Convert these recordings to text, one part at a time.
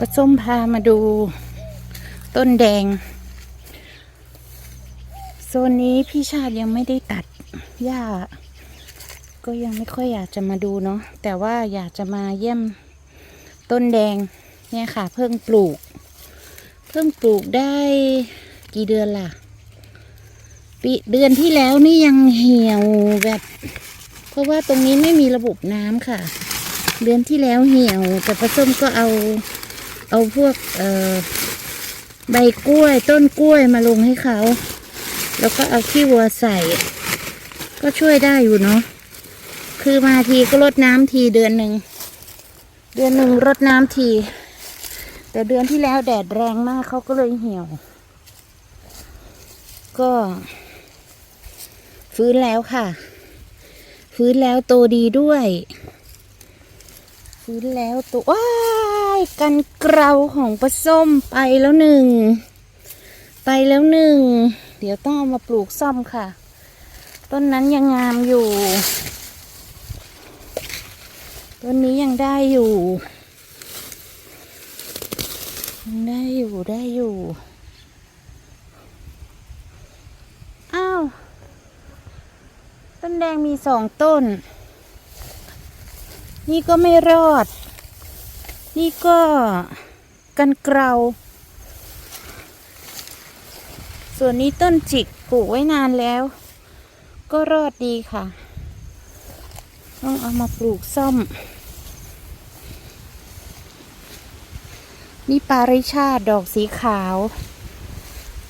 ปะส้มพามาดูต้นแดง โซนนี้พี่ชาติยังไม่ได้ตัดหญ้า ก็ยังไม่ค่อยอยากจะมาดูเนาะแต่ว่าอยากจะมาเยี่ยมต้นแดงเนี่ยค่ะ เพิ่งปลูก เพิ่งปลูกได้กี่เดือนล่ะ ปีเดือนที่แล้วนี่ยังเหี่ยวแบบ เพราะว่าตรงนี้ไม่มีระบบน้ำค่ะ เดือนที่แล้วเหี่ยวแต่ปลาส้มก็เอา เอาพวกเอ่อใบกล้วยต้นกล้วยมาลงให้เขา แล้วก็เอาขี้วัวใส่ ก็ช่วยได้อยู่เนาะคือมาทีก็รดน้ำทีเดือนหนึ่ง เดือนหนึ่งรดน้ำที แต่เดือนที่แล้วแดดแรงมากเขาก็เลยเหี่ยว ก็ ฟื้นแล้วค่ะ ฟื้นแล้วโตดีด้วย ฟื้นแล้วตัวว้า กันเกลาของปลาส้มไปแล้วหนึ่ง ไปแล้วหนึ่ง เดี๋ยวต้องเอามาปลูกซ่อมค่ะ ต้นนั้นยังงามอยู่ ต้นนี้ยังได้อยู่ ยังได้อยู่ได้อยู่ อ้าว ต้นแดงมีสองต้น นี่ก็ไม่รอด นี่ก็กันเกลาส่วนนี้ต้นจิกปลูกไว้นานแล้ว ก็รอดดีค่ะ ต้องเอามาปลูกซ่อม นี่ปาริชาดอกสีขาว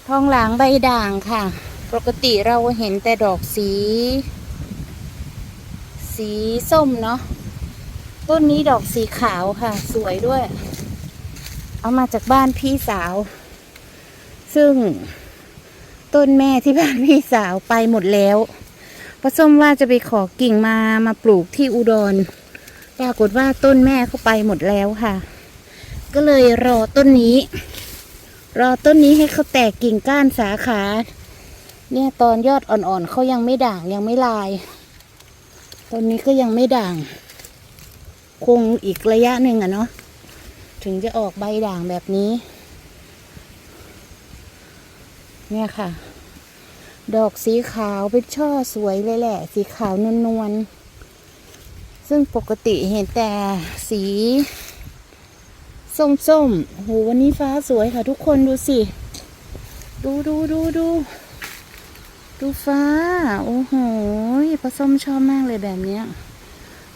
ทองหลางใบด่างค่ะ ปกติเราเห็นแต่ดอกสี สีส้มเนาะ ต้นนี้ดอกสีขาวค่ะ สวยด้วย เอามาจากบ้านพี่สาว ซึ่งต้นแม่ที่บ้านพี่สาวไปหมดแล้วพระส้มว่าจะไปขอกิ่งมามาปลูกที่อุดร ปรากฏว่าต้นแม่เขาไปหมดแล้วค่ะ ก็เลยรอต้นนี้ รอต้นนี้ให้เขาแตกกิ่งก้านสาขา เนี่ยตอนยอดอ่อนๆเขายังไม่ด่างยังไม่ลาย ต้นนี้ก็ยังไม่ด่าง คงอีกระยะหนึ่งอะเนาะถึงจะออกใบด่างแบบนี้ เนี่ยค่ะ ดอกสีขาวเป็นช่อสวยเลยแหละ สีขาวนวลๆซึ่งปกติเห็นแต่สี ส้มๆโหวันนี้ฟ้าสวยค่ะทุกคนดูสิ ดูดูดูดูดูฟ้า โอ้โหปลาส้มชอบมากเลยแบบเนี้ย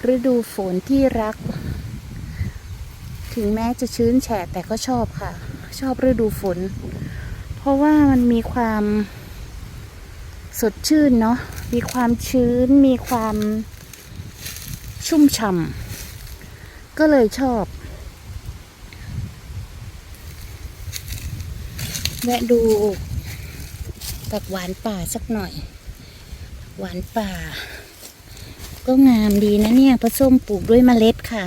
ฤดูฝนที่รัก ถึงแม้จะชื้นแฉะแต่ก็ชอบค่ะ ชอบฤดูฝน เพราะว่ามันมีความสดชื่นเนาะมีความชื้น มีความชุ่มฉ่ำก็เลยชอบแวะดูผักหวานป่าสักหน่อย หวานป่า ก็งามดีนะเนี่ยผสมปลูกด้วยเมล็ดค่ะ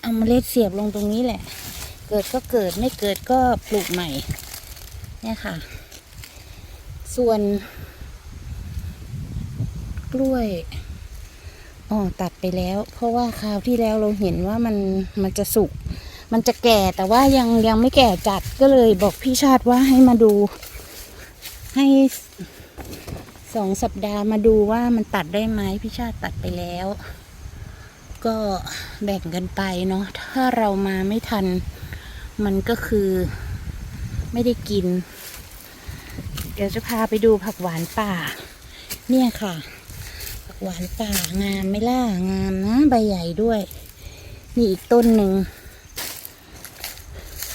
เอาเมล็ดเสียบลงตรงนี้แหละ เกิดก็เกิดไม่เกิดก็ปลูกใหม่ เนี่ยค่ะ ส่วน กล้วยอ๋อตัดไปแล้ว เพราะว่าคราวที่แล้วเราเห็นว่ามันมันจะสุก มันจะแก่แต่ว่ายังยังไม่แก่จัดก็เลยบอกพี่ชาติว่าให้มาดูให้ สองสัปดาห์มาดูว่ามันตัดได้ไหมพี่ชาติตัดไปแล้ว ก็แบ่งกันไปเนาะถ้าเรามาไม่ทัน มันก็คือไม่ได้กิน เดี๋ยวจะพาไปดูผักหวานป่า เนี่ยค่ะ ผักหวานป่างามไม่ล่ะงามนะใบใหญ่ด้วย นี่อีกต้นหนึ่ง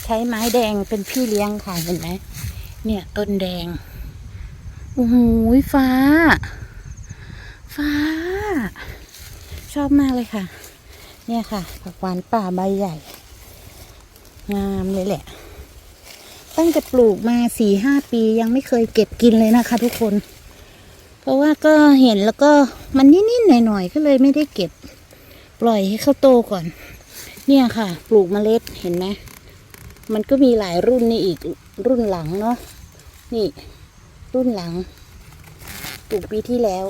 ใช้ไม้แดงเป็นพี่เลี้ยงค่ะเห็นไหมเนี่ยต้นแดง โอ้โหฟ้า ฟ้า ชอบมากเลยค่ะ เนี่ยค่ะ ผักหวานป่าใบใหญ่ งามเลยแหละ ตั้งแต่ปลูกมาสี่ห้าปียังไม่เคยเก็บกินเลยนะคะทุกคน เพราะว่าก็เห็นแล้วก็มันนิดๆหน่อยๆก็เลยไม่ได้เก็บ ปล่อยให้เขาโตก่อน เนี่ยค่ะ ปลูกเมล็ดเห็นไหมมันก็มีหลายรุ่นนี่อีกรุ่นหลังเนาะนี่ รุ่นหลัง ปลูกปีที่แล้ว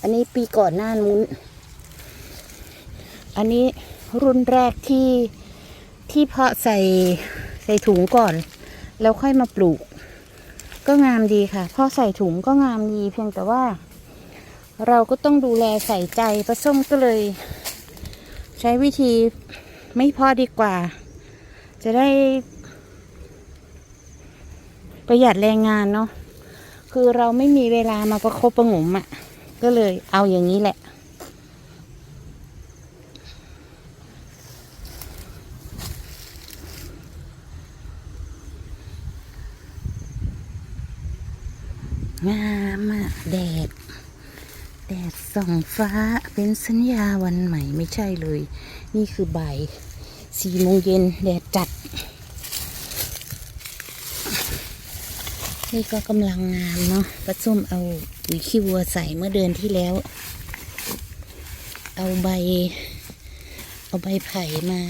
อันนี้ปีก่อนหน้านู้น อันนี้รุ่นแรกที่ที่เพาะใส่ใส่ถุงก่อน แล้วค่อยมาปลูก ก็งามดีค่ะพอใส่ถุงก็งามดีเพียงแต่ว่า เราก็ต้องดูแลใส่ใจปลาส้มก็เลย ใช้วิธีไม่พอดีกว่า จะได้ประหยัดแรงงานเนาะ คือเราไม่มีเวลามาประคบประงมอะ่ะ ก็เลยเอาอย่างนี้แหละ งามอะแดด แดดส่องฟ้าเป็นสัญญาวันใหม่ไม่ใช่เลย นี่คือบ่ายสี่โมงเย็นแดดจัด นี่ก็กำลังงามเนาะปลาส้มเอาปุ๋ยขี้วัวใส่เมื่อเดือนที่แล้ว เอาใบ เอาใบไผ่มา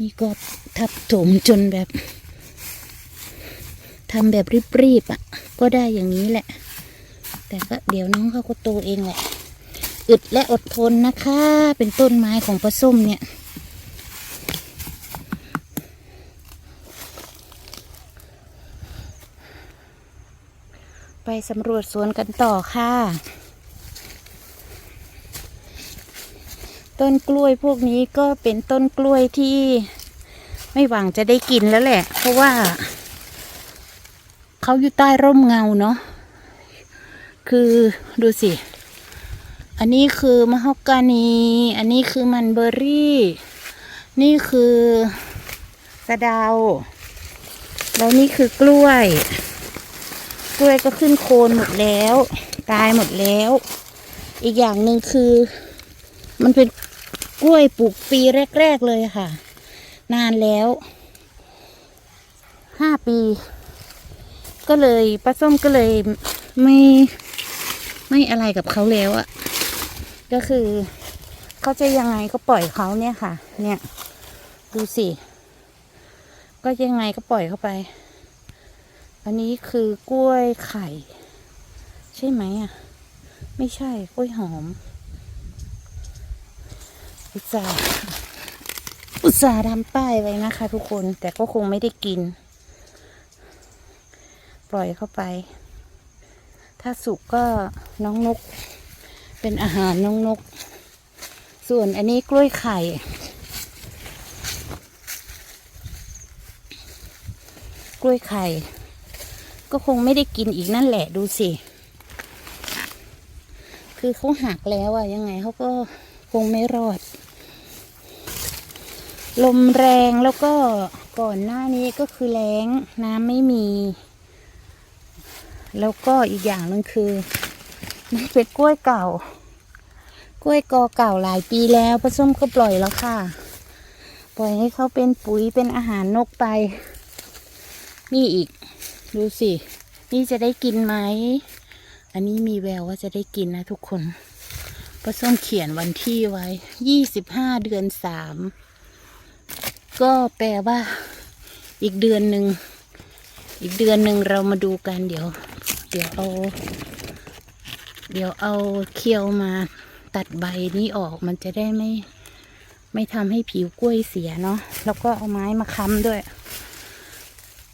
นี่ก็ทับถมจนแบบทำแบบรีบๆอะ่ะ ก็ได้อย่างนี้แหละ แต่ก็เดี๋ยวน้องเขาก็โตเองแหละ อึดและอดทนนะคะ เป็นต้นไม้ของปลาส้มเนี่ย ไปสำรวจสวนกันต่อค่ะ ต้นกล้วยพวกนี้ก็เป็นต้นกล้วยที่ไม่หวังจะได้กินแล้วแหละ เพราะว่าเขาอยู่ใต้ร่มเงาเนาะคือดูสิ อันนี้คือมะฮอกกานี อันนี้คือมันเบอร์รี่ นี่คือสะดาแล้วนี่คือกล้วย กล้วยก็ขึ้นโคนหมดแล้ว ตายหมดแล้ว อีกอย่างหนึ่งคือ มันเป็นกล้วยปลูกปีแรก ๆ เลยค่ะ นานแล้วห้าปี ก็เลยป้าส้มก็เลยไม่ไม่อะไรกับเขาแล้วอะก็คือเขาจะยังไงก็ปล่อยเขาเนี่ยค่ะ เนี่ย ดูสิ ก็ยังไงก็ปล่อยเขาไป อันนี้คือกล้วยไข่ ใช่ไหมอะ ไม่ใช่กล้วยหอม อุตส่าห์อุตส่าห์ทำป้ายไว้นะคะทุกคนแต่ก็คงไม่ได้กิน ปล่อยเข้าไป ถ้าสุกก็น้องนก เป็นอาหารน้องนก ส่วนอันนี้กล้วยไข่กล้วยไข่ ก็คงไม่ได้กินอีกนั่นแหละดูสิ คือเขาหักแล้วอะยังไงเขาก็คงไม่รอด ลมแรงแล้วก็ก่อนหน้านี้ก็คือแล้งน้ำไม่มี แล้วก็อีกอย่างหนึงคือมันเป็นกล้วยเก่า กล้วยกอเก่าหลายปีแล้วป้าส้มก็ปล่อยแล้วค่ะ ปล่อยให้เขาเป็นปุ๋ยเป็นอาหารนกไป นี่อีก ดูสิ นี่จะได้กินไหม อันนี้มีแววว่าจะได้กินนะทุกคนป้าส้มเขียนวันที่ไว้ยี่สิบห้าเดือนสาม ก็แปลว่า อีกเดือนหนึ่ง อีกเดือนหนึ่งเรามาดูกันเดี๋ยว เดี๋ยวเอา เดี๋ยวเอาเคียวมาตัดใบนี้ออกมันจะได้ไม่ ไม่ทำให้ผิวกล้วยเสียเนาะ แล้วก็เอาไม้มาค้ำด้วย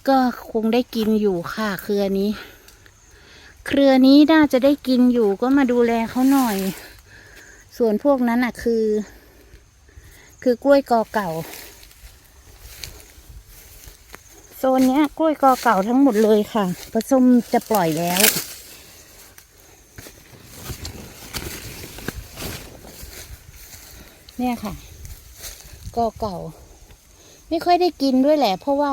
ก็คงได้กินอยู่ค่ะเครือนี้ เครือนี้น่าจะได้กินอยู่ก็มาดูแลเขาหน่อย ส่วนพวกนั้นอะคือ คือกล้วยกอเก่า โซนเนี้ย กล้วยกอเก่าทั้งหมดเลยค่ะผสมจะปล่อยแล้วเนี่ยค่ะ กอเก่า ไม่ค่อยได้กินด้วยแหละ เพราะว่า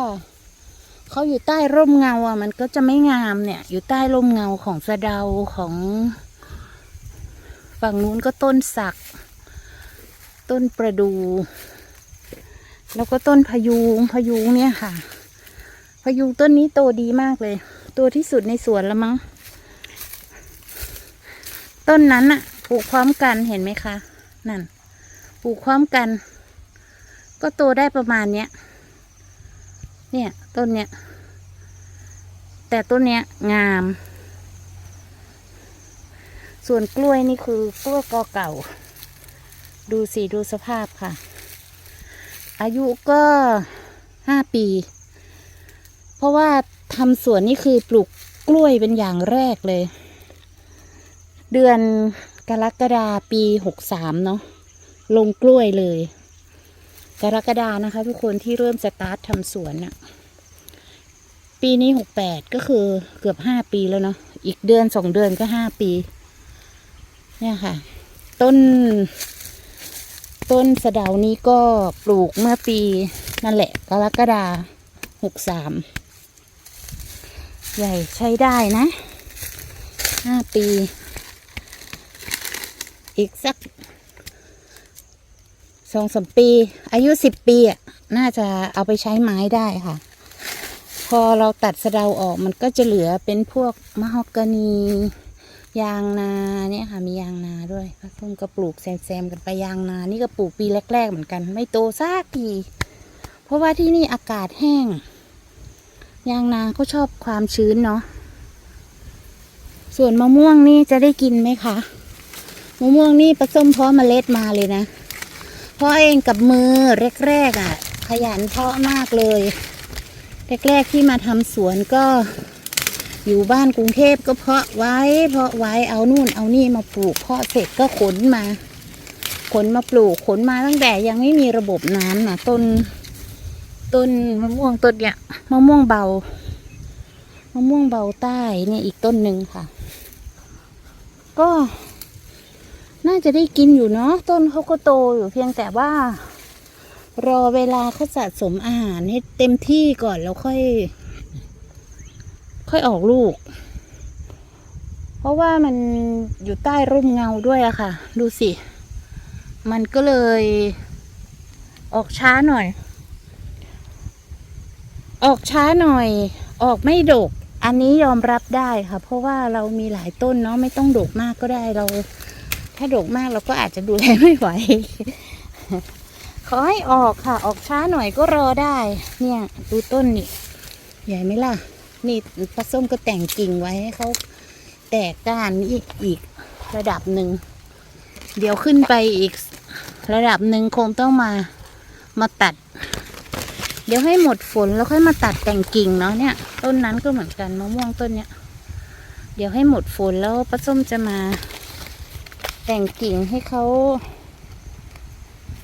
เขาอยู่ใต้ร่มเงาอะ มันก็จะไม่งามเนี่ย อยู่ใต้ร่มเงาของสะเดาของ ฝั่งนู้นก็ต้นสัก ต้นประดู แล้วก็ต้นพยูงพยูงเนี่ยค่ะ พยูงต้นนี้โตดีมากเลย ตัวที่สุดในสวนละมั้ง ต้นนั้นอะปลูกพร้อมกันเห็นไหมคะ นั่น ปลูกพร้อมกัน ก็โตได้ประมาณเนี้ย เนี่ย ต้นเนี้ย แต่ต้นเนี้ยงาม ส่วนกล้วยนี่คือกล้วยกอเก่า ดูสิดูสภาพค่ะออายุก็ห้าปี เพราะว่าทำสวนนี่คือปลูกกล้วยเป็นอย่างแรกเลย เดือนกรกฎาปีหกสามเนาะลงกล้วยเลย กรกฎานะคะ ทุกคนที่เริ่มสตาร์ททำสวนน่ะปีนี้หกแปดก็คือเกือบห้าปีแล้วเนาะอีกเดือนสองเดือนก็ห้าปี เนี่ยค่ะ ต้น ต้นสะเดานี้ก็ปลูกเมื่อปีนั่นแหละกรกฎาหกสามใหญ่ใช้ได้นะห้าปี อีกสัก สองสามปี อายุสิบปีอะน่าจะเอาไปใช้ไม้ได้ค่ะ พอเราตัดสะเดาออกมันก็จะเหลือเป็นพวกมะฮอกกานี ยางนาเนี่ยค่ะ มียางนาด้วยป้าส้มก็ปลูกแซมๆกันไปยางนา นี่ก็ปลูกปีแรก ๆ เหมือนกัน ไม่โตซากทีเพราะว่าที่นี่อากาศแห้ง ยางนาเขาชอบความชื้นเนาะส่วนมะม่วงนี่จะได้กินไหมคะมะม่วงนี่ป้าส้มเพาะเมล็ดมาเลยนะ พาะเองกับมือแรกๆอะ่ะ ขยันเพาะมากเลย แรกๆที่มาทำสวนก็ อยู่บ้านกรุงเทพก็เพาะไว้ เพาะไว้เอานู่นเอานี่มาปลูกเพาะเสร็จก็ขนมา ขนมาปลูกขนมาตั้งแต่ยังไม่มีระบบน้ำนะต้นต้นมะม่วงต้นเนี้ยมะม่วงเบามะม่วงเบาใต้เนี่ยอีกต้นหนึ่งค่ะ ก็ น่าจะได้กินอยู่เนาะต้นเขาก็โตอยู่เพียงแต่ว่า รอเวลาเขาสะสมอาหารให้เต็มที่ก่อนแล้วค่อย ค่อยออกลูก เพราะว่ามันอยู่ใต้ร่มเงาด้วยอะค่ะ ดูสิ มันก็เลย ออกช้าหน่อย ออกช้าหน่อย ออกไม่ดก อันนี้ยอมรับได้ค่ะ เพราะว่าเรามีหลายต้นเนาะไม่ต้องดกมากก็ได้เรา ถ้าดกมากเราก็อาจจะดูแลไม่ไหว ขอให้ออกค่ะ ออกช้าหน่อยก็รอได้ เนี่ย ดูต้นนี่ ใหญ่ไหมล่ะ นี่ปลาส้มก็แต่งกิ่งไว้ให้เขาแตกก้านอีกอีกระดับหนึ่ง เดี๋ยวขึ้นไปอีกระดับหนึ่งคงต้องมามาตัด เดี๋ยวให้หมดฝนแล้วค่อยมาตัดแต่งกิ่งเนาะเนี่ย ต้นนั้นก็เหมือนกันมะม่วงต้นเนี้ย เดี๋ยวให้หมดฝนแล้วป้าส้มจะมา แต่งกิ่งให้เขา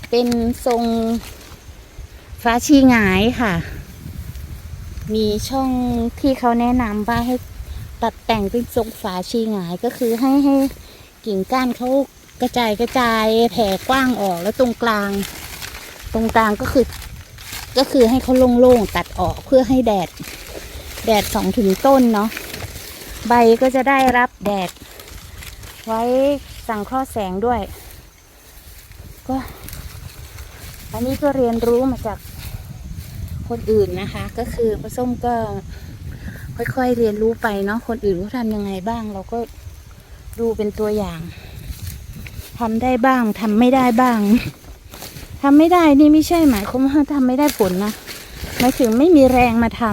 เป็นทรงฟ้าชีหงายค่ะ มีช่องที่เขาแนะนำว่าให้ตัดแต่งเป็นทรงฝาชีหงายก็คือให้ให้กิ่งก้านเขากระจายกระจายแผ่กว้างออกแล้วตรงกลาง ตรงกลางก็คือ ก็คือให้เขาโล่งๆตัดออกเพื่อให้แดด แดดสองถึงต้นเนาะใบก็จะได้รับแดด ไว้ สั่งเคราะห์แสงด้วย ก็ อันนี้ก็เรียนรู้มาจากคนอื่นนะคะ ก็คือป้าส้มก็ค่อยๆเรียนรู้ไปเนาะคนอื่นเขาทำยังไงบ้าง เราก็ดูเป็นตัวอย่างทำได้บ้างทำไม่ได้บ้างทำไม่ได้นี่ไม่ใช่หมายความว่าทำไม่ได้ผลนะหมายถึงไม่มีแรงมาท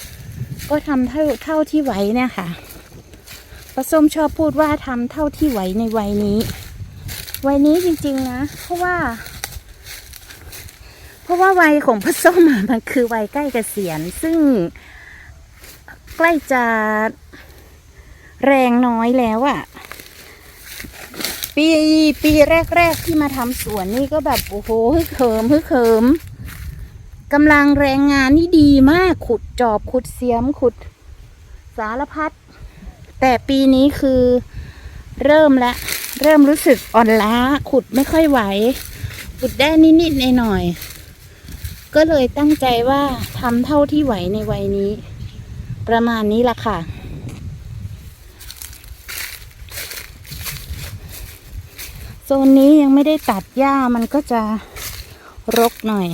ำก็ทำเท่าเท่าที่ไหวเนี่ยค่ะ ป้าส้มชอบพูดว่าทำเท่าที่ไหวในวัยนี้ วัยนี้จริงๆนะ เพราะว่า เพราะว่าวัยของป้าส้มมันคือวัยใกล้เกษียณ ซึ่งใกล้จะแรงน้อยแล้วอะ่ะ ปีปีแรก ๆ ที่มาทำสวนนี่ก็แบบ โอ้โหฮึกเหิมฮึกเหิมกำลังแรงงานนี่ดีมากขุดจอบขุดเสียมขุดสารพัด แต่ปีนี้คือเริ่มแล้วเริ่มรู้สึกอ่อนล้าขุดไม่ค่อยไหว ขุดได้นิดๆหน่อยๆก็เลยตั้งใจว่าทำเท่าที่ไหวในวัยนี้ ประมาณนี้ละค่ะ โซนนี้ยังไม่ได้ตัดหญ้ามันก็จะรกหน่อย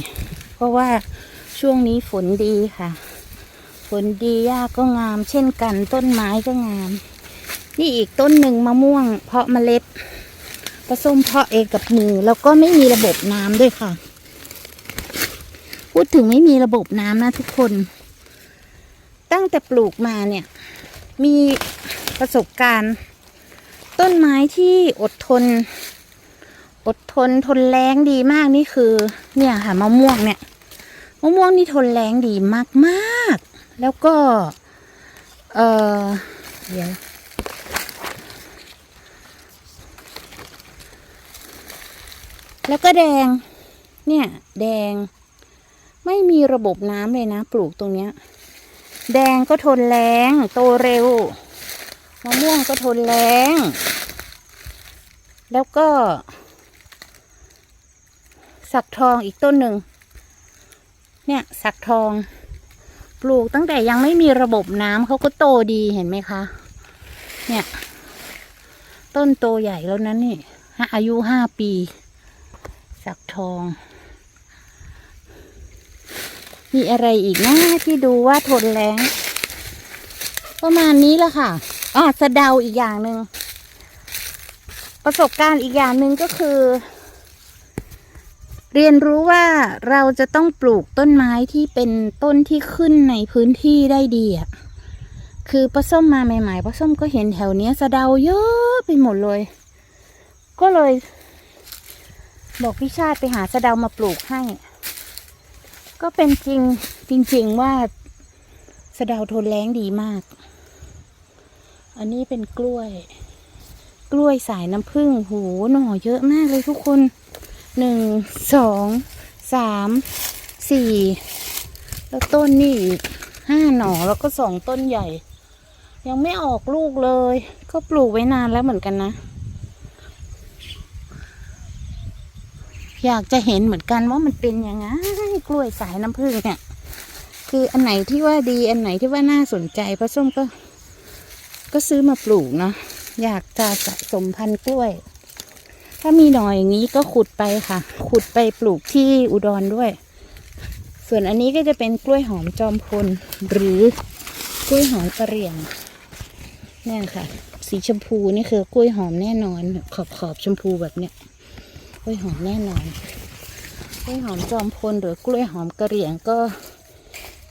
เพราะว่าช่วงนี้ฝนดีค่ะ ฝนดีหญ้าก็งาม เช่นกันต้นไม้ก็งาม นี่อีกต้นหนึ่งมะม่วง เพาะเมล็ดผสมเพาะเองกับมือแล้วก็ไม่มีระบบน้ำด้วยค่ะ พูดถึงไม่มีระบบน้ำนะทุกคน ตั้งแต่ปลูกมาเนี่ย มีประสบการณ์ ต้นไม้ที่อดทน อดทนทนแรงดีมากนี่คือ เนี่ยค่ะมะม่วงเนี่ยมะม่วงนี่ทนแรงดีมากมากๆ แล้วก็ เออเดี๋ยวแล้วก็แดง เนี่ย แดง ไม่มีระบบน้ำเลยนะ ปลูกตรงเนี้ย แดงก็ทนแรงโตเร็วมะม่วงก็ทนแรงแล้วก็ สักทองอีกต้นหนึ่ง เนี่ย สักทอง ลูกตั้งแต่ยังไม่มีระบบน้ำเขาก็โตดีเห็นไหมคะ เนี่ย ต้นโตใหญ่แล้วนั้นนี่อายุห้าปี สักทอง มีอะไรอีกนะที่ดูว่าทนแรงประมาณนี้แหละค่ะอ๋อสะเดาอีกอย่างหนึ่ง ประสบการณ์อีกอย่างหนึ่งก็คือ เรียนรู้ว่าเราจะต้องปลูกต้นไม้ที่เป็นต้นที่ขึ้นในพื้นที่ได้ดีอะ คือป้าส้มมาใหม่ๆป้าส้มก็เห็นแถวเนี้ยสะเดาเยอะไปหมดเลย ก็เลย บอกพี่ชาติไปหาสะเดามาปลูกให้ ก็เป็นจริงจริง ๆว่าสะเดาทนแรงดีมาก อันนี้เป็นกล้วย กล้วยสายน้ำผึ้ง โห หน่อเยอะมากเลยทุกคน หนึ่งสองสามสี่แล้วต้นนี่อีกห้าหน่อแล้วก็สองต้นใหญ่ ยังไม่ออกลูกเลย ก็ปลูกไว้นานแล้วเหมือนกันนะ อยากจะเห็นเหมือนกันว่ามันเป็นยังไงกล้วยสายน้ำผึ้งเนี่ยคืออันไหนที่ว่าดีอันไหนที่ว่าน่าสนใจป้าส้มก็ ก็ซื้อมาปลูกเนาะอยากจะสะสมพันธุ์กล้วย ถ้ามีหน่อยอย่างนี้ก็ขุดไปค่ะ ขุดไปปลูกที่อุดรด้วย ส่วนอันนี้ก็จะเป็นกล้วยหอมจอมพลหรือกล้วยหอมกระเหรี่ยงเนี่ยค่ะ สีชมพูนี่คือกล้วยหอมแน่นอนขอบขอบชมพูแบบเนี้ยกล้วยหอมแน่นอน กล้วยหอมจอมพลหรือกล้วยหอมกระเหรี่ยงก็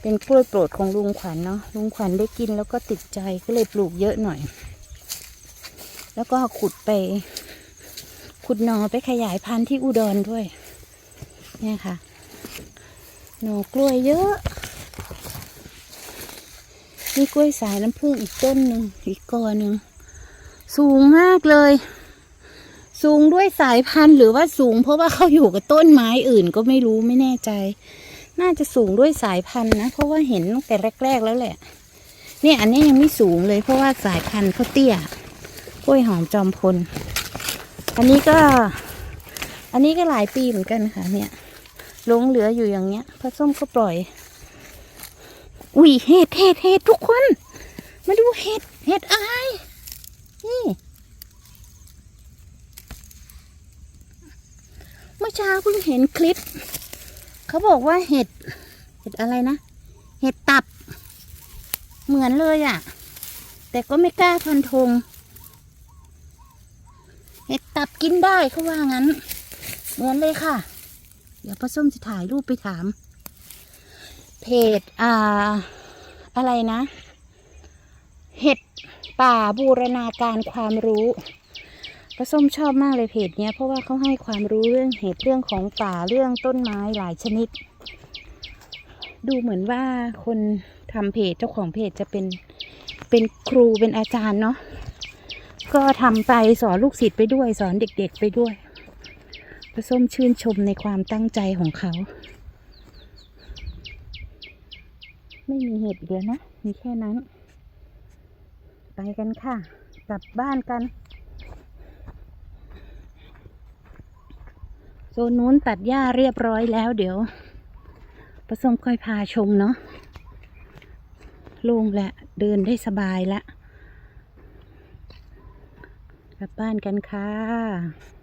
เป็นกล้วยโปรดของลุงขวัญเนาะลุงขวัญได้กินแล้วก็ติดใจก็เลยปลูกเยอะหน่อย แล้วก็ขุดไป ขุดหนอไปขยายพันธุ์ที่อุดรด้วย เนี่ยค่ะ หนอกล้วยเยอะมีกล้วยสายน้ำผึ้งอีกต้นหนึ่งอีกกอหนึ่งสูงมากเลย สูงด้วยสายพันธุ์หรือว่าสูง เพราะว่าเขาอยู่กับต้นไม้อื่นก็ไม่รู้ไม่แน่ใจ น่าจะสูงด้วยสายพันธุ์นะ เพราะว่าเห็นตั้งแต่แรก ๆ แล้วแหละ เนี่ยอันนี้ยังไม่สูงเลยเพราะว่าสายพันธุ์เขาเตี้ยกล้วยหอมจอมพล อันนี้ก็ อันนี้ก็หลายปีเหมือนกันค่ะ เนี่ยหลงเหลืออยู่อย่างเงี้ยพระส้มก็ปล่อย อุ้ยเห็ดเห็ดเห็ดทุกคน มาดูเห็ดเห็ดอะไรนี่เมื่อเช้าเพิ่งเห็นคลิป เขาบอกว่าเห็ด เห็ดอะไรนะ เห็ดตับ เหมือนเลยอะ่ะ แต่ก็ไม่กล้าฟันธง เห็ดตับกินได้เขาว่างั้น เหมือนเลยค่ะ เดี๋ยวป้าส้มจะถ่ายรูปไปถาม เพจอ่า อะไรนะ เห็ดป่าบูรณาการความรู้ป้าส้มชอบมากเลยเพจเนี้ยเพราะว่าเขาให้ความรู้เรื่องเห็ดเรื่องของป่าเรื่องต้นไม้หลายชนิด ดูเหมือนว่าคนทำเพจเจ้าของเพจจะเป็นเป็นครูเป็นอาจารย์เนาะ ก็ทำไปสอนลูกศิษย์ไปด้วยสอนเด็กๆไปด้วยป้าส้มชื่นชมในความตั้งใจของเขา ไม่มีเห็ดอีกแล้วนะ มีแค่นั้น ไปกันค่ะ กลับบ้านกันโซนนู้นตัดหญ้าเรียบร้อยแล้วเดี๋ยวป้าส้มค่อยพาชมเนาะโล่งและเดินได้สบายละ กลับบ้านกันค่ะ